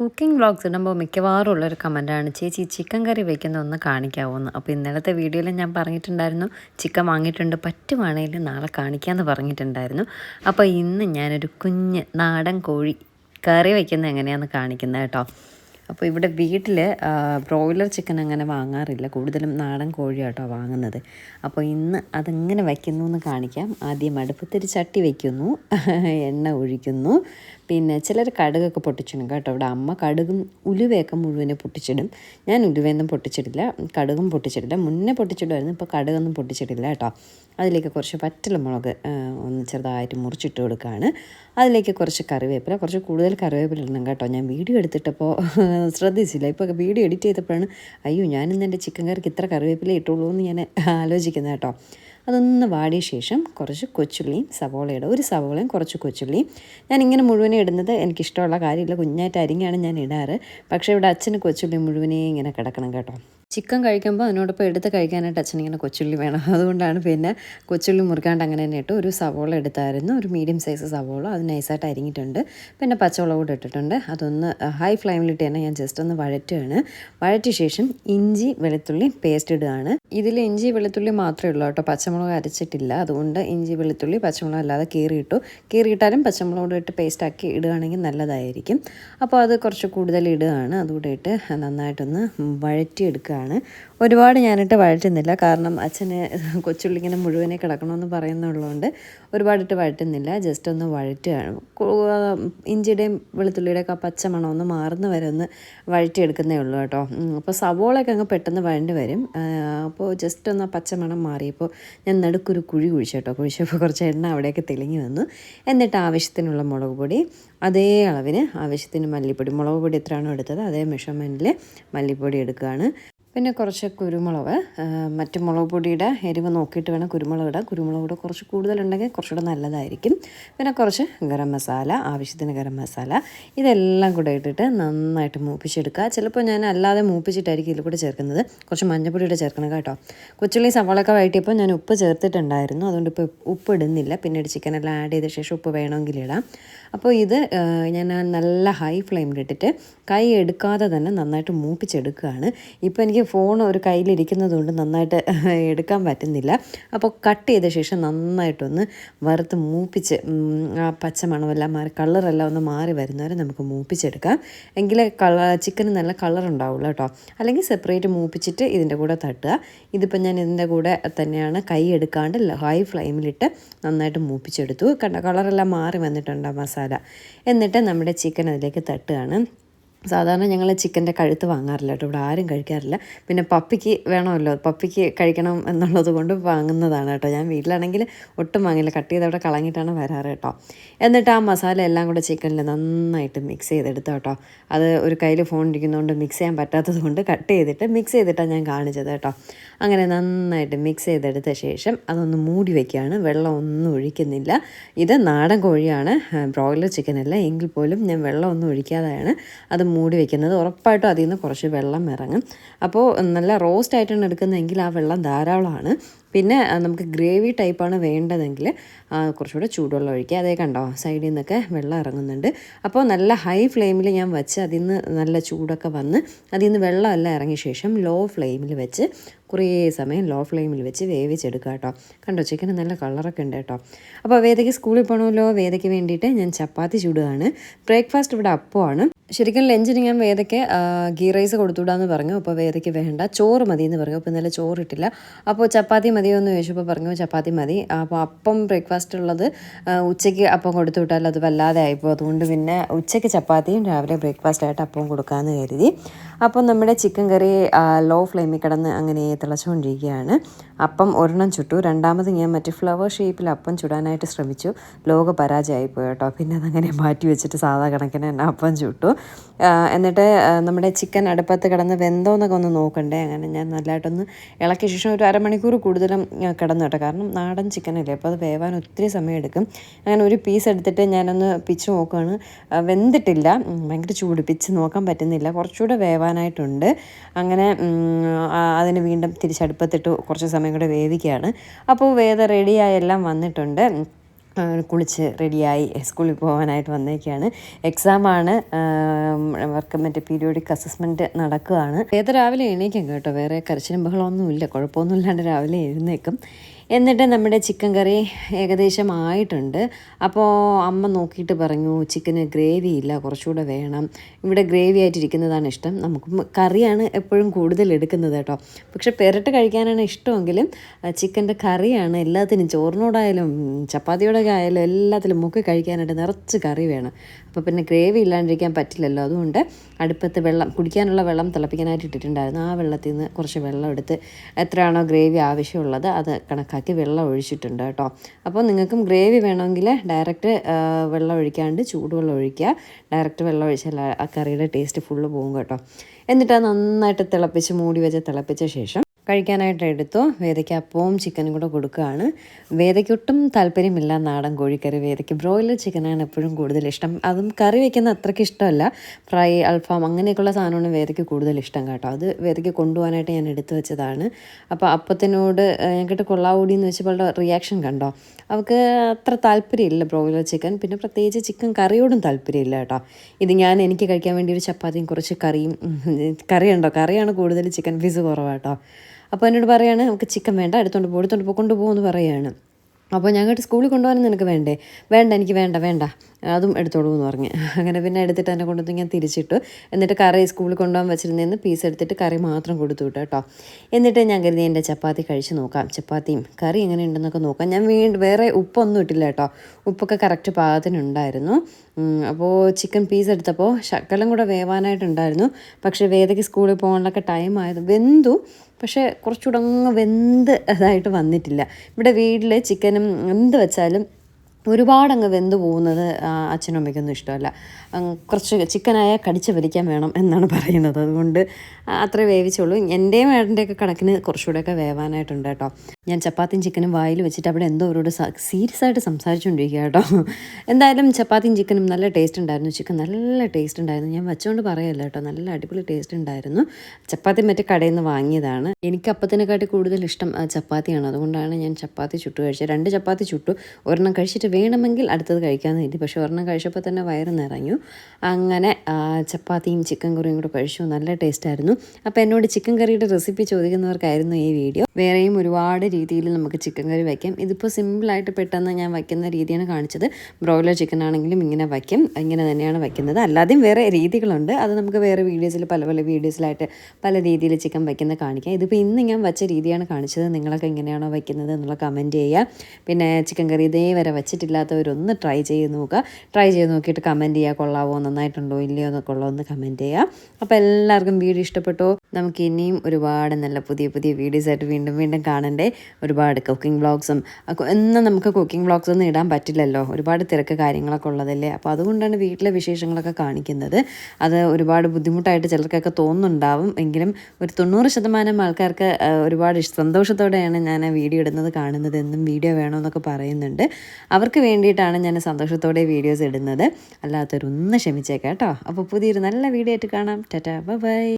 Cooking vlogs ഇടുമ്പോൾ മിക്കവാറും ഉള്ളൊരു കമന്റാണ് ചേച്ചി ചിക്കൻ കറി വയ്ക്കുന്ന ഒന്ന് കാണിക്കാവുമെന്ന് അപ്പോൾ ഇന്നലത്തെ വീഡിയോയിൽ ഞാൻ പറഞ്ഞിട്ടുണ്ടായിരുന്നു ചിക്കൻ വാങ്ങിയിട്ടുണ്ട് പറ്റുവാണെങ്കിൽ നാളെ കാണിക്കാമെന്ന് പറഞ്ഞിട്ടുണ്ടായിരുന്നു. അപ്പോൾ ഇന്ന് ഞാനൊരു കുഞ്ഞ് നാടൻ കോഴി കറി വയ്ക്കുന്നത് എങ്ങനെയാണെന്ന് കാണിക്കുന്നത് കേട്ടോ. അപ്പോൾ ഇവിടെ വീട്ടിൽ ബ്രോയിലർ ചിക്കൻ അങ്ങനെ വാങ്ങാറില്ല കൂടുതലും നാടൻ കോഴിയാട്ടോ വാങ്ങുന്നത്. അപ്പോൾ ഇന്ന് അതെങ്ങനെ വയ്ക്കുന്നു എന്ന് കാണിക്കാം. ആദ്യം അടുപ്പത്തൊരു ചട്ടി വയ്ക്കുന്നു എണ്ണ ഒഴിക്കുന്നു. പിന്നെ ചിലർ കടുകൊക്കെ പൊട്ടിച്ചിടും കേട്ടോ. ഇവിടെ അമ്മ കടുകും ഉലുവയൊക്കെ മുഴുവനെ പൊട്ടിച്ചിടും. ഞാൻ ഉലുവയൊന്നും പൊട്ടിച്ചിടില്ല കടുകും പൊട്ടിച്ചിടില്ല. മുന്നേ പൊട്ടിച്ചിടുമായിരുന്നു ഇപ്പോൾ കടുകൊന്നും പൊട്ടിച്ചിടില്ല കേട്ടോ. അതിലേക്ക് കുറച്ച് പറ്റലമുളക് ഒന്ന് ചെറുതായിട്ട് മുറിച്ചിട്ട് കൊടുക്കുകയാണ്. അതിലേക്ക് കുറച്ച് കറിവേപ്പില കുറച്ച് കൂടുതൽ കറിവേപ്പില ഇടണം കേട്ടോ. ഞാൻ വീഡിയോ എടുത്തിട്ടപ്പോൾ ശ്രദ്ധിച്ചില്ല. ഇപ്പോൾ വീഡിയോ എഡിറ്റ് ചെയ്തപ്പോഴാണ് അയ്യോ ഞാനിന്ന് എന്റെ ചിക്കൻ കറിക്ക് ഇത്ര കറിവേപ്പില ഇട്ടുള്ളൂ എന്ന് ഞാൻ ആലോചിക്കുന്നത് കേട്ടോ. അതൊന്ന് വാടിയ ശേഷം കുറച്ച് കൊച്ചുള്ളിയും സവോളയുടെ ഒരു സവോളയും കുറച്ച് കൊച്ചുള്ളിയും. ഞാൻ ഇങ്ങനെ മുഴുവനെ ഇടുന്നത് എനിക്കിഷ്ടമുള്ള കാര്യമില്ല. കുഞ്ഞായിട്ട് അരിഞ്ഞാണ് ഞാൻ ഇടാറ്. പക്ഷേ ഇവിടെ അച്ഛന് കൊച്ചുള്ളി മുഴുവനേ ഇങ്ങനെ കിടക്കണം കേട്ടോ. ചിക്കൻ കഴിക്കുമ്പോൾ അതിനോടൊപ്പം എടുത്ത് കഴിക്കാനായിട്ട് അച്ഛനിങ്ങനെ കൊച്ചുള്ളി വേണം. അതുകൊണ്ടാണ് പിന്നെ കൊച്ചുള്ളി മുറുക്കാണ്ട് അങ്ങനെ തന്നെ ഇട്ട്. ഒരു സവോള എടുത്തായിരുന്നു. ഒരു മീഡിയം സൈസ് സവോള. അത് നൈസായിട്ട് അരിഞ്ഞിട്ടുണ്ട്. പിന്നെ പച്ചമുളക് കൂടെ ഇട്ടിട്ടുണ്ട്. അതൊന്ന് ഹൈ ഫ്ലെയിമിലിട്ട് തന്നെ ഞാൻ ജസ്റ്റ് ഒന്ന് വഴറ്റുകയാണ്. വഴറ്റിയ ശേഷം ഇഞ്ചി വെളുത്തുള്ളി പേസ്റ്റ് ഇടുകയാണ്. ഇതിൽ ഇഞ്ചി വെളുത്തുള്ളി മാത്രമേ ഉള്ളൂ കേട്ടോ. പച്ചമുളക് അരച്ചിട്ടില്ല. അതുകൊണ്ട് ഇഞ്ചി വെളുത്തുള്ളി പച്ചമുളക് അല്ലാതെ കീറിയിട്ടു കീറിയിട്ടാലും പച്ചമുളക് ഇട്ട് പേസ്റ്റാക്കി ഇടുകയാണെങ്കിൽ നല്ലതായിരിക്കും. അപ്പോൾ അത് കുറച്ച് കൂടുതൽ ഇടുകയാണ്. അതുകൂടെ ഇട്ട് നന്നായിട്ടൊന്ന് വഴറ്റിയെടുക്കുക ആണ് ഒരുപാട് ഞാനിട്ട് വഴറ്റുന്നില്ല. കാരണം അച്ഛന് കൊച്ചുള്ളിങ്ങനെ മുഴുവനെ കിടക്കണമെന്ന് പറയുന്നുള്ളതുകൊണ്ട് ഒരുപാടിട്ട് വഴറ്റുന്നില്ല. ജസ്റ്റ് ഒന്ന് വഴറ്റുകയാണ്. ഇഞ്ചിയുടെയും വെളുത്തുള്ളിയുടെയൊക്കെ ആ പച്ചമണം ഒന്ന് മാറുന്ന വരെ ഒന്ന് വഴറ്റിയെടുക്കുന്നേ ഉള്ളൂ കേട്ടോ. അപ്പോൾ സവോളയൊക്കെ അങ്ങ് പെട്ടെന്ന് വഴണ്ടി വരും. അപ്പോൾ ജസ്റ്റ് ഒന്ന് ആ പച്ചമണം മാറിയപ്പോൾ ഞാൻ നടുക്കൊരു കുഴി കുഴിച്ചു കേട്ടോ. കുഴിച്ചപ്പോൾ കുറച്ച് എണ്ണ അവിടെയൊക്കെ തെളിഞ്ഞു വന്നു. എന്നിട്ട് ആവശ്യത്തിനുള്ള മുളക് പൊടി. അതേ അളവിന് ആവശ്യത്തിന് മല്ലിപ്പൊടി. മുളക് പൊടി എത്രയാണോ എടുത്തത് അതേ മെഷർമെന്റിൽ മല്ലിപ്പൊടി എടുക്കുകയാണ്. പിന്നെ കുറച്ച് കുരുമുളക് മറ്റു മുളക് പൊടിയുടെ എരിവ് നോക്കിയിട്ട് വേണം കുരുമുളക് ഇടുക കുരുമുളക് കൂടെ കുറച്ച് കൂടുതലുണ്ടെങ്കിൽ കുറച്ചുകൂടെ നല്ലതായിരിക്കും. പിന്നെ കുറച്ച് ഗരം മസാല ആവശ്യത്തിന് ഗരം മസാല ഇതെല്ലാം കൂടെ ഇട്ടിട്ട് നന്നായിട്ട് മൂപ്പിച്ചെടുക്കുക. ചിലപ്പോൾ ഞാൻ അല്ലാതെ മൂപ്പിച്ചിട്ടായിരിക്കും ഇതിൽ കൂടെ ചേർക്കുന്നത്. കുറച്ച് മഞ്ഞപ്പൊടിയുടെ ചേർക്കണം കേട്ടോ. കൊച്ചുള്ളി സവാളൊക്കെ വഴറ്റിയപ്പോൾ ഞാൻ ഉപ്പ് ചേർത്തിട്ടുണ്ടായിരുന്നു. അതുകൊണ്ട് ഇപ്പോൾ ഉപ്പ് ഇടുന്നില്ല. പിന്നീട് ചിക്കനെല്ലാം ആഡ് ചെയ്ത ശേഷം ഉപ്പ് വേണമെങ്കിൽ ഇടാം. അപ്പോൾ ഇത് ഞാൻ നല്ല ഹൈ ഫ്ലെയിമിലിട്ടിട്ട് കൈ എടുക്കാതെ തന്നെ നന്നായിട്ട് മൂപ്പിച്ചെടുക്കുകയാണ്. ഇപ്പോൾ എനിക്ക് ഫോൺ ഒരു കയ്യിലിരിക്കുന്നത് കൊണ്ട് നന്നായിട്ട് എടുക്കാൻ പറ്റുന്നില്ല. അപ്പോൾ കട്ട് ചെയ്ത ശേഷം നന്നായിട്ടൊന്ന് വറുത്ത് മൂപ്പിച്ച് ആ പച്ച മണമെല്ലാം മാറി കളറെല്ലാം ഒന്ന് മാറി വരുന്നവരെ നമുക്ക് മൂപ്പിച്ചെടുക്കാം. എങ്കിലേ കളർ ചിക്കന് നല്ല കളർ ഉണ്ടാവുള്ളൂ കേട്ടോ. അല്ലെങ്കിൽ സെപ്പറേറ്റ് മൂപ്പിച്ചിട്ട് ഇതിന്റെ കൂടെ തട്ടുക. ഇതിപ്പോൾ ഞാൻ ഇതിന്റെ കൂടെ തന്നെയാണ് കൈ എടുക്കാണ്ട് ഹൈ ഫ്ലെയിമിലിട്ട് നന്നായിട്ട് മൂപ്പിച്ചെടുത്തു. കണ്ട കളറെല്ലാം മാറി വന്നിട്ടുണ്ട് മസാല. എന്നിട്ട് നമ്മുടെ ചിക്കൻ അതിലേക്ക് തട്ടുകയാണ്. സാധാരണ ഞങ്ങൾ ചിക്കന്റെ കഴുത്ത് വാങ്ങാറില്ല കേട്ടോ. ഇവിടെ ആരും കഴിക്കാറില്ല. പിന്നെ പപ്പിക്ക് വേണമല്ലോ. പപ്പിക്ക് കഴിക്കണം എന്നുള്ളത് കൊണ്ട് വാങ്ങുന്നതാണ് കേട്ടോ. ഞാൻ വീട്ടിലാണെങ്കിൽ ഒട്ടും വാങ്ങില്ല. കട്ട് ചെയ്ത് അവിടെ കളഞ്ഞിട്ടാണ് വരാറ് കേട്ടോ. എന്നിട്ട് ആ മസാല എല്ലാം കൂടെ ചിക്കനിൽ നന്നായിട്ട് മിക്സ് ചെയ്തെടുത്തോ കേട്ടോ. അത് ഒരു കയ്യിൽ ഫോൺ ഇരിക്കുന്നതുകൊണ്ട് മിക്സ് ചെയ്യാൻ പറ്റാത്തത് കൊണ്ട് കട്ട് ചെയ്തിട്ട് മിക്സ് ചെയ്തിട്ടാണ് ഞാൻ കാണിച്ചത് കേട്ടോ. അങ്ങനെ നന്നായിട്ട് മിക്സ് ചെയ്തെടുത്ത ശേഷം അതൊന്ന് മൂടി വയ്ക്കുകയാണ് വെള്ളം ഒന്നും ഒഴിക്കുന്നില്ല. ഇത് നാടൻ കോഴിയാണ്. ബ്രോയിലർ ചിക്കനല്ല എങ്കിൽ പോലും ഞാൻ വെള്ളം ഒന്നും ഒഴിക്കാതെയാണ്. അത് മൂടി വെക്കുന്നത്. ഉറപ്പായിട്ടും അതിൽ നിന്ന് കുറച്ച് വെള്ളം ഇറങ്ങും. അപ്പോൾ നല്ല റോസ്റ്റ് ആയിട്ടാണ് എടുക്കുന്നതെങ്കിൽ ആ വെള്ളം ധാരാളമാണ്. പിന്നെ നമുക്ക് ഗ്രേവി ടൈപ്പാണ് വേണ്ടതെങ്കിൽ കുറച്ചുകൂടെ ചൂടുവെള്ളം ഒഴിക്കുക. അതേ കണ്ടോ സൈഡിൽ നിന്നൊക്കെ വെള്ളം ഇറങ്ങുന്നുണ്ട്. അപ്പോൾ നല്ല ഹൈ ഫ്ലെയിമിൽ ഞാൻ വെച്ച് അതിൽ നിന്ന് നല്ല ചൂടൊക്കെ വന്ന് അതിൽ നിന്ന് വെള്ളമെല്ലാം ഇറങ്ങിയ ശേഷം ലോ ഫ്ലെയിമിൽ വെച്ച് കുറേ സമയം ലോ ഫ്ലെയിമിൽ വെച്ച് വേവിച്ചെടുക്കുക കേട്ടോ. കണ്ടോ ചിക്കന് നല്ല കളറൊക്കെ ഉണ്ട് കേട്ടോ. അപ്പോൾ വേദയ്ക്ക് സ്കൂളിൽ പോകണമല്ലോ വേദയ്ക്ക് വേണ്ടിയിട്ട് ഞാൻ ചപ്പാത്തി ചൂടുകയാണ്. ബ്രേക്ക്ഫാസ്റ്റ് ഇവിടെ അപ്പമാണ്. ശരിക്കും ലഞ്ചിന് ഞാൻ വേദയ്ക്ക് ഗീ റൈസ് കൊടുത്തുവിടാന്ന് പറഞ്ഞു. അപ്പോൾ വേദയ്ക്ക് വേണ്ട ചോറ് മതി എന്ന് പറഞ്ഞു. അപ്പോൾ ഇന്നലെ ചോറിട്ടില്ല. അപ്പോൾ ചപ്പാത്തി മതിയോ എന്ന് ചോദിച്ചപ്പോൾ പറഞ്ഞു ചപ്പാത്തി മതി. അപ്പോൾ അപ്പം ബ്രേക്ക്ഫാസ്റ്റ് ഉള്ളത് ഉച്ചയ്ക്ക് അപ്പം കൊടുത്തു അത് വല്ലാതെ ആയിപ്പോൾ അതുകൊണ്ട് പിന്നെ ഉച്ചയ്ക്ക് ചപ്പാത്തിയും രാവിലെ ബ്രേക്ക്ഫാസ്റ്റ് ആയിട്ട് അപ്പം കൊടുക്കാമെന്ന് കരുതി. അപ്പോൾ നമ്മുടെ ചിക്കൻ കറി ലോ ഫ്ലെയിമിൽ കിടന്ന് അങ്ങനെ തിളച്ചുകൊണ്ടിരിക്കുകയാണ്. അപ്പം ഒരെണ്ണം ചുട്ടു. രണ്ടാമത് ഞാൻ മറ്റേ ഫ്ലവർ ഷേപ്പിൽ അപ്പം ചുടാനായിട്ട് ശ്രമിച്ചു. ലോക പരാജയമായിപ്പോയി കേട്ടോ. പിന്നെ അതങ്ങനെ മാറ്റി വെച്ചിട്ട് സാധാ കണക്കിന് തന്നെ അപ്പം ചുട്ടു. എന്നിട്ട് നമ്മുടെ ചിക്കൻ അടുപ്പത്ത് കിടന്ന് വെന്തോ എന്നൊക്കെ ഒന്ന് നോക്കണ്ടേ? അങ്ങനെ ഞാൻ നല്ലതായിട്ടൊന്ന് ഇളക്കിയ ശേഷം ഒരു അരമണിക്കൂർ കൂടുതലും കിടന്നു കേട്ടോ. കാരണം നാടൻ ചിക്കനല്ലേ അപ്പോൾ അത് വേവാൻ ഒത്തിരി സമയം എടുക്കും അങ്ങനെ ഒരു പീസ് എടുത്തിട്ട് ഞാനൊന്ന് പിച്ച് നോക്കുകയാണ് വെന്തിട്ടില്ല. ഭയങ്കര ചൂട്. പിച്ച് നോക്കാൻ പറ്റുന്നില്ല. കുറച്ചുകൂടെ വേവാനായിട്ടുണ്ട്. അങ്ങനെ അതിന് വീണ്ടും തിരിച്ചടുപ്പത്തിട്ട് കുറച്ച് സമയം കൂടെ വേവിക്കുകയാണ്. അപ്പോൾ വേദ റെഡിയായെല്ലാം വന്നിട്ടുണ്ട്. കുളിച്ച് റെഡിയായി സ്കൂളിൽ പോകാനായിട്ട് വന്നേക്കാണ്. എക്സാമാണ് വർക്ക് മറ്റേ പീരിയോഡിക് അസസ്മെന്റ് നടക്കുകയാണ്. ഏത് രാവിലെ എണീക്കും കേട്ടോ വേറെ കരച്ചിലും ബഹളമൊന്നുമില്ല കുഴപ്പമൊന്നും ഇല്ലാണ്ട് രാവിലെ എഴുന്നേക്കും എന്നിട്ട് നമ്മുടെ ചിക്കൻ കറി ഏകദേശം ആയിട്ടുണ്ട് അപ്പോൾ അമ്മ നോക്കിയിട്ട് പറഞ്ഞു ചിക്കന് ഗ്രേവി ഇല്ല കുറച്ചുകൂടെ വേണം. ഇവിടെ ഗ്രേവി ആയിട്ടിരിക്കുന്നതാണ് ഇഷ്ടം. നമുക്ക് കറിയാണ് എപ്പോഴും കൂടുതൽ എടുക്കുന്നത് കേട്ടോ. പക്ഷെ പെരട്ട് കഴിക്കാനാണ് ഇഷ്ടമെങ്കിലും ചിക്കന്റെ കറിയാണ് എല്ലാത്തിനും ചോറിനോടായാലും ചപ്പാത്തിയോടെ ആയാലും എല്ലാത്തിലും മുക്കി കഴിക്കാനായിട്ട് നിറച്ച് കറി വേണം. അപ്പോൾ പിന്നെ ഗ്രേവി ഇല്ലാണ്ടിരിക്കാൻ പറ്റില്ലല്ലോ. അതുകൊണ്ട് അടുപ്പത്ത് വെള്ളം കുടിക്കാനുള്ള വെള്ളം തിളപ്പിക്കാനായിട്ട് ഇട്ടിട്ടുണ്ടായിരുന്നു. ആ വെള്ളത്തിൽ നിന്ന് കുറച്ച് വെള്ളം എടുത്ത് എത്രയാണോ ഗ്രേവി ആവശ്യമുള്ളത് അത് കണക്കാക്കി വെള്ളം ഒഴിച്ചിട്ടുണ്ട് കേട്ടോ. അപ്പോൾ നിങ്ങൾക്കും ഗ്രേവി വേണമെങ്കിൽ ഡയറക്റ്റ് വെള്ളം ഒഴിക്കാണ്ട് ചൂടുവെള്ളം ഒഴിക്കുക. ഡയറക്റ്റ് വെള്ളം ഒഴിച്ചാൽ ആ- കറിയുടെ ടേസ്റ്റ് ഫുള്ള് പോകും കേട്ടോ. എന്നിട്ട് നന്നായിട്ട് തിളപ്പിച്ച് മൂടി വെച്ച് തിളപ്പിച്ച ശേഷം കഴിക്കാനായിട്ട് എടുത്തു. വേദയ്ക്ക് അപ്പവും ചിക്കനും കൂടെ കൊടുക്കുകയാണ്. വേദയ്ക്ക് ഒട്ടും താല്പര്യമില്ല നാടൻ കോഴിക്കറി. വേദയ്ക്ക് ബ്രോയിലർ ചിക്കനാണ് എപ്പോഴും കൂടുതൽ ഇഷ്ടം. അതും കറി വയ്ക്കുന്ന അത്രയ്ക്ക് ഇഷ്ടമല്ല. ഫ്രൈ അൽഫാം അങ്ങനെയൊക്കെയുള്ള സാധനമാണ് വേദയ്ക്ക് കൂടുതൽ ഇഷ്ടം കേട്ടോ. അത് വേദയ്ക്ക് കൊണ്ടുപോകാനായിട്ട് ഞാൻ എടുത്തു വെച്ചതാണ്. അപ്പോൾ അപ്പത്തിനോട് ഏഹ്, ഞാൻ കേട്ട് കൊള്ളാവൂടി എന്ന് വെച്ചപ്പോൾ അവളുടെ റിയാക്ഷൻ കണ്ടോ? അവൾക്ക് അത്ര താല്പര്യമില്ല ബ്രോയിലർ ചിക്കൻ പിന്നെ പ്രത്യേകിച്ച് ചിക്കൻ കറിയോടും താല്പര്യമില്ല കേട്ടോ. ഇത് ഞാൻ എനിക്ക് കഴിക്കാൻ വേണ്ടി ഒരു ചപ്പാത്തിയും കുറച്ച് കറിയും കറി കറിയുണ്ടോ? കറിയാണ് കൂടുതൽ ചിക്കൻ പീസ് കുറവാട്ടോ അപ്പോൾ എന്നോട് പറയുകയാണ് നമുക്ക് ചിക്കൻ വേണ്ട എടുത്തോണ്ട് പോ എടുത്തോണ്ട് പോ കൊണ്ടുപോകുമെന്ന് പറയുകയാണ് അപ്പോൾ ഞങ്ങൾക്ക് സ്കൂളിൽ കൊണ്ടുപോകാനും നിനക്ക് വേണ്ടേ? വേണ്ട എനിക്ക് വേണ്ട വേണ്ട അതും എടുത്തോളൂ എന്ന് പറഞ്ഞ്. അങ്ങനെ പിന്നെ എടുത്തിട്ട് എന്നെ കൊണ്ടുവന്ന് ഞാൻ തിരിച്ചിട്ടു. എന്നിട്ട് കറി സ്കൂളിൽ കൊണ്ടുപോകാൻ വെച്ചിരുന്നതെന്ന് പീസ് എടുത്തിട്ട് കറി മാത്രം കൊടുത്തു വിട്ടു കേട്ടോ. എന്നിട്ട് ഞാൻ കരുതി എന്റെ ചപ്പാത്തി കഴിച്ച് നോക്കാം. ചപ്പാത്തിയും കറി എങ്ങനെ ഉണ്ടെന്നൊക്കെ നോക്കാം. ഞാൻ വീണ്ടും വേറെ ഉപ്പൊന്നും ഇട്ടില്ല കേട്ടോ. ഉപ്പൊക്കെ കറക്റ്റ് പാകത്തിനുണ്ടായിരുന്നു. അപ്പോൾ ചിക്കൻ പീസ് എടുത്തപ്പോൾ ശക്കലം കൂടെ വേവാനായിട്ടുണ്ടായിരുന്നു. പക്ഷേ വേദയ്ക്ക് സ്കൂളിൽ പോകാനുള്ളൊക്കെ ടൈം ആയത് വെന്തു. പക്ഷേ കുറച്ചുകൂടെ അങ്ങ് വെന്ത് അതായിട്ട് വന്നിട്ടില്ല. ഇവിടെ വീട്ടിൽ ചിക്കനും എന്ത് വെച്ചാലും ഒരുപാട് അങ്ങ് വെന്ത് പോകുന്നത് അച്ഛനും അമ്മയ്ക്കൊന്നും ഇഷ്ടമല്ല. കുറച്ച് ചിക്കനായ കടിച്ച് വലിക്കാൻ വേണം എന്നാണ് പറയുന്നത്. അതുകൊണ്ട് അത്രേ വേവിച്ചുള്ളൂ. എന്റെയും ഏട്ടന്റെയൊക്കെ കണക്കിന് കുറച്ചുകൂടെയൊക്കെ വേവാനായിട്ടുണ്ട് കേട്ടോ. ഞാൻ ചപ്പാത്തിയും ചിക്കനും വായിൽ വെച്ചിട്ട് അവിടെ എന്തോ അവരോട് സീരിയസ് ആയിട്ട് സംസാരിച്ചുകൊണ്ടിരിക്കുക കേട്ടോ. എന്തായാലും ചപ്പാത്തിയും ചിക്കനും നല്ല ടേസ്റ്റ് ഉണ്ടായിരുന്നു. ചിക്കൻ നല്ല ടേസ്റ്റ് ഉണ്ടായിരുന്നു. ഞാൻ വെച്ചുകൊണ്ട് പറയല്ല കേട്ടോ. നല്ല അടിപൊളി ടേസ്റ്റ് ഉണ്ടായിരുന്നു. ചപ്പാത്തി മറ്റേ കടയിൽ നിന്ന് വാങ്ങിയതാണ്. എനിക്ക് അപ്പത്തിനെക്കാട്ടി കൂടുതൽ ഇഷ്ടം ചപ്പാത്തിയാണ്. അതുകൊണ്ടാണ് ഞാൻ ചപ്പാത്തി ചുട്ടു കഴിച്ചത്. രണ്ട് ചപ്പാത്തി ചുട്ടു. ഒരെണ്ണം കഴിച്ചിട്ട് വേണമെങ്കിൽ അടുത്തത് കഴിക്കാമെന്ന് കരുതി. പക്ഷേ ഒരെണ്ണം കഴിച്ചപ്പോൾ തന്നെ വയറ് നിറഞ്ഞു. അങ്ങനെ ചപ്പാത്തിയും ചിക്കൻ കറിയും കൂടെ കഴിച്ചു. നല്ല ടേസ്റ്റായിരുന്നു അപ്പോൾ എന്നോട് ചിക്കൻ കറിയുടെ റെസിപ്പി ചോദിക്കുന്നവർക്കായിരുന്നു ഈ വീഡിയോ വേറെയും ഒരുപാട് രീതിയിൽ നമുക്ക് ചിക്കൻ കറി വയ്ക്കാം. ഇതിപ്പോൾ സിമ്പിളായിട്ട് പെട്ടെന്ന് ഞാൻ വയ്ക്കുന്ന രീതിയാണ് കാണിച്ചത്. ബ്രോയിലർ ചിക്കൻ ആണെങ്കിലും ഇങ്ങനെ വയ്ക്കും. ഇങ്ങനെ തന്നെയാണ് വയ്ക്കുന്നത്. അല്ലാതെയും വേറെ രീതികളുണ്ട്. അത് നമുക്ക് വേറെ വീഡിയോസിൽ പല പല വീഡിയോസിലായിട്ട് പല രീതിയിൽ ചിക്കൻ വയ്ക്കുന്നത് കാണിക്കാം. ഇതിപ്പോൾ ഇന്ന് ഞാൻ വച്ച രീതിയാണ് കാണിച്ചത്. നിങ്ങളൊക്കെ എങ്ങനെയാണോ വയ്ക്കുന്നത് എന്നുള്ള കമന്റ് ചെയ്യുക. പിന്നെ ചിക്കൻ കറി ഇതേ വരെ വച്ചിട്ടില്ലാത്തവരൊന്ന് ട്രൈ ചെയ്ത് നോക്കുക. ട്രൈ ചെയ്ത് നോക്കിയിട്ട് കമന്റ് ചെയ്യുക കൊള്ളാവോ? നന്നായിട്ടുണ്ടോ? ഇല്ലയോ? എന്നൊക്കെ ഉള്ളോ ഒന്ന് കമന്റ് ചെയ്യുക അപ്പോൾ എല്ലാവർക്കും വീഡിയോ ഇഷ്ടപ്പെട്ടോ? നമുക്ക് ഇനിയും ഒരുപാട് നല്ല പുതിയ പുതിയ വീഡിയോസ് ആയിട്ട് വീണ്ടും വീണ്ടും കാണണ്ടേ. ഒരുപാട് കുക്കിംഗ് വ്ളോഗ്സും എന്നും നമുക്ക് കുക്കിംഗ് ബ്ലോഗ്സ് ഒന്നും ഇടാൻ പറ്റില്ലല്ലോ. ഒരുപാട് തിരക്ക് കാര്യങ്ങളൊക്കെ ഉള്ളതല്ലേ? അപ്പോൾ അതുകൊണ്ടാണ് വീട്ടിലെ വിശേഷങ്ങളൊക്കെ കാണിക്കുന്നത്. അത് ഒരുപാട് ബുദ്ധിമുട്ടായിട്ട് ചിലർക്കൊക്കെ തോന്നുന്നുണ്ടാവും. എങ്കിലും ഒരു തൊണ്ണൂറ് ശതമാനം ആൾക്കാർക്ക് ഒരുപാട് സന്തോഷത്തോടെയാണ് ഞാൻ ആ വീഡിയോ ഇടുന്നത് കാണുന്നത് എന്നും വീഡിയോ വേണമെന്നൊക്കെ പറയുന്നുണ്ട്. അവർക്ക് വേണ്ടിയിട്ടാണ് ഞാൻ സന്തോഷത്തോടെ വീഡിയോസ് ഇടുന്നത്. അല്ലാത്തവരൊന്ന് ക്ഷമിച്ചേക്കാം കേട്ടോ. അപ്പോൾ പുതിയൊരു നല്ല വീഡിയോ ആയിട്ട് കാണാം. Tata bye